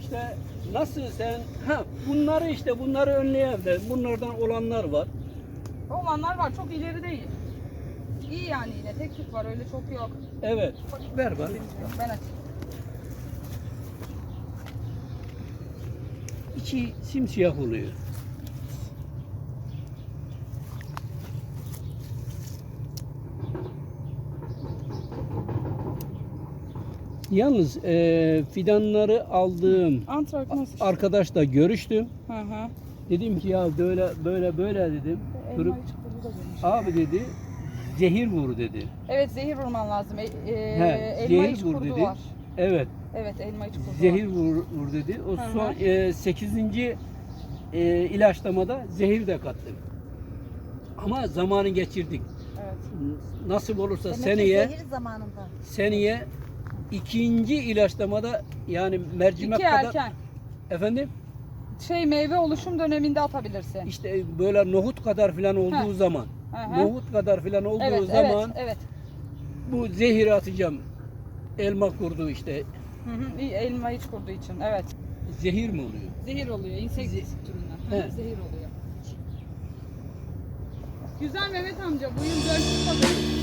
işte nasıl sen ha bunları işte bunları önleyen de bunlardan olanlar var. Olanlar var çok ileri değil. İyi yani yine tek tük var öyle çok yok. Evet. Ver bana. Ben açayım. İçi simsiyah oluyor. Yalnız e, fidanları aldığım Antraknoz işte. arkadaşla görüştüm. Hı hı. Dedim ki ya böyle böyle böyle dedim. Görmüş. abi dedi zehir vur dedi. Evet zehir vurman lazım. E, e, He, elma zehir iç vur kurdu dedi. var. Evet Evet elma iç kurdu zehir var. vur, vur dedi. O Hı hı. son e, 8. E, ilaçlamada zehir de kattım. Ama zamanı geçirdik. Evet. Nasip olursa Demek ki seneye zehir zamanında. seneye ikinci ilaçlamada yani mercimek İki kadar erken. efendim Şey meyve oluşum döneminde atabilirsin. işte böyle nohut kadar filan olduğu Heh. zaman hı. nohut kadar filan olduğu Evet, zaman evet, evet. bu zehiri atacağım. Elma kurdu işte Hı hı. İyi, Elma iç kurduğu için, evet. zehir mi oluyor? Zehir oluyor, insektit türünden. He. Zehir oluyor. Güzel Mehmet amca, bu yıl dört çıkmadı.